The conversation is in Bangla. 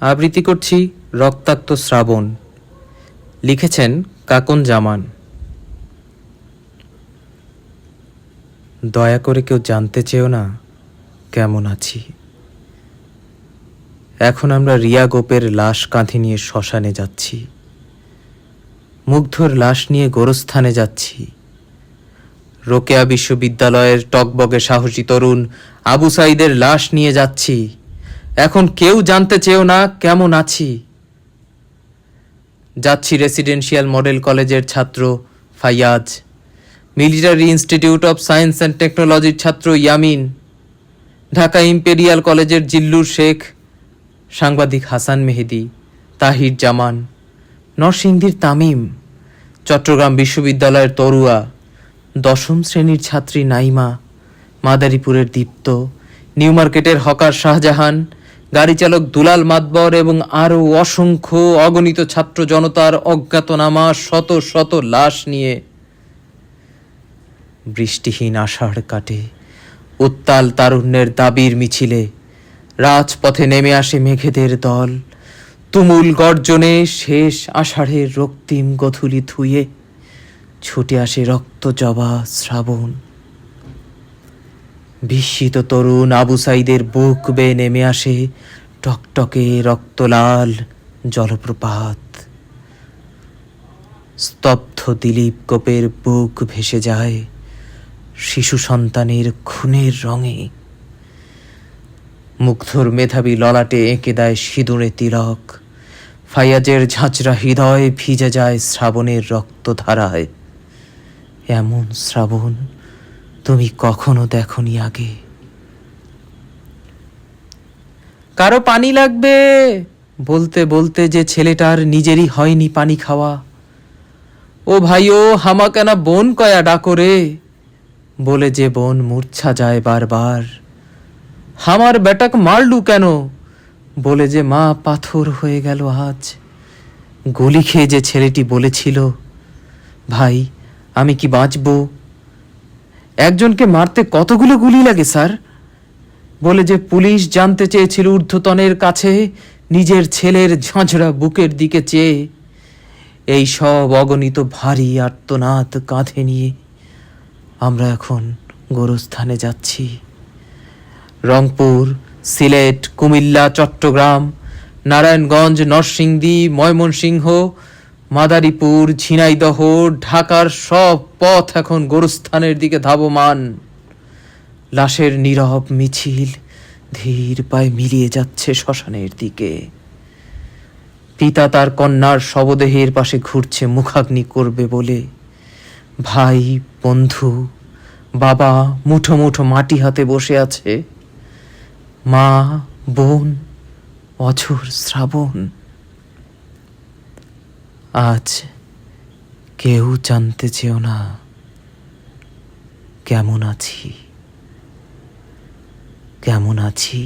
আবৃত্তি করছি রক্তাক্ত শ্রাবণ। লিখেছেন কাকন জামান। দয়া করে কেউ জানতে চেও না কেমন আছি। এখন আমরা রিয়া গোপের লাশ কাঁধে নিয়ে শ্মশানে যাচ্ছি। মুগ্ধর লাশ নিয়ে গোরস্থানে যাচ্ছি। রোকেয়া বিশ্ববিদ্যালয়ের টকবগে সাহসী তরুণ আবু সাইদের লাশ নিয়ে যাচ্ছি। এখন কেউ জানতে চেও না কেমন আছি। যাচ্ছি রেসিডেন্সিয়াল মডেল কলেজের ছাত্র Faiyaz. Military institute of science and টেকনোলজির ছাত্র ইয়ামিন। ঢাকা ইম্পেরিয়াল কলেজের জিল্লুর শেখ, সাংবাদিক হাসান মেহেদি, তাহির জামান, নরসিংদীর তামিম, চট্টগ্রাম বিশ্ববিদ্যালয়ের তরুয়া, দশম শ্রেণির ছাত্রী নাইমা, মাদারীপুরের দীপ্ত, নিউ মার্কেটের হকার শাহজাহান গাড়ি চালক দুলাল মাতবর এবং আরও অসংখ্য অগণিত ছাত্র জনতার অজ্ঞাতনামা শত শত লাশ নিয়ে বৃষ্টিহীন আষাঢ় কাটে, উত্তাল তারুণ্যের দাবির মিছিলে। রাজপথে নেমে আসে মেঘেদের দল। তুমুল গর্জনে শেষ আষাঢ়ের রক্তিম গথুলি ধুয়ে ছুটে আসে রক্ত জবা শ্রাবণ। বিস্মিত তরুণ আবু সাইদের বুক বেয়ে নেমে আসে টকটকে রক্তলাল জলপ্রপাত। স্তব্ধ দিলীপ গোপের বুক ভেসে যায় শিশু সন্তানের খুনের রঙে। মুগ্ধর মেধাবী ললাটে এঁকে দেয় সিঁদুরে তিলক। ফাইয়াজের ঝাঁচরা হৃদয় ভিজে যায় শ্রাবণের রক্তধারায়। এমন শ্রাবণ তুমি কখনো দেখনি আগে। কারও পানি লাগবে, বলতে বলতে যে ছেলেটার নিজেরই হয়নি পানি খাওয়া। ও ভাই ভাইও, হামাকানা বোন কয়া ডাকরে বলে যে বোন মূর্ছা যায় বারবার। হামার বেটাক মারলু কেন, বলে যে মা পাথর হয়ে গেল আজ। গুলি খেয়ে যে ছেলেটি বলেছিল, ভাই, আমি কি বাঁচব? একজনকে মারতে কতগুলো গুলি লাগে, স্যার? বলে যে পুলিশ জানতে চেয়েছিল ঊর্ধ্বতনের কাছে, নিজের ছেলের ঝাঁঝরা বুকের দিকে চেয়ে। এই সব অগণিত ভারী আর্তনাদ কাঁধে নিয়ে আমরা এখন গোরস্থানে যাচ্ছি। রংপুর, সিলেট, কুমিল্লা, চট্টগ্রাম, নারায়ণগঞ্জ, নরসিংদী, ময়মনসিংহ মাদারীপুর, ঝিনাইদহ, ঢাকার সব পথ এখন গোরস্থানের দিকে ধাবমান। লাশের নীরব মিছিল ধীর পায়ে মিলিয়ে যাচ্ছে শ্মশানের দিকে। পিতা তার কন্যার শবদেহের পাশে ঘুরছে, মুখাগ্নি করবে বলে। ভাই, বন্ধু, বাবা মুঠো মুঠো মাটি হাতে বসে আছে। মা, বোন, অঝোর শ্রাবণ। আজ কেউ জানতে চেও না কেমন আছি কেমন আছি।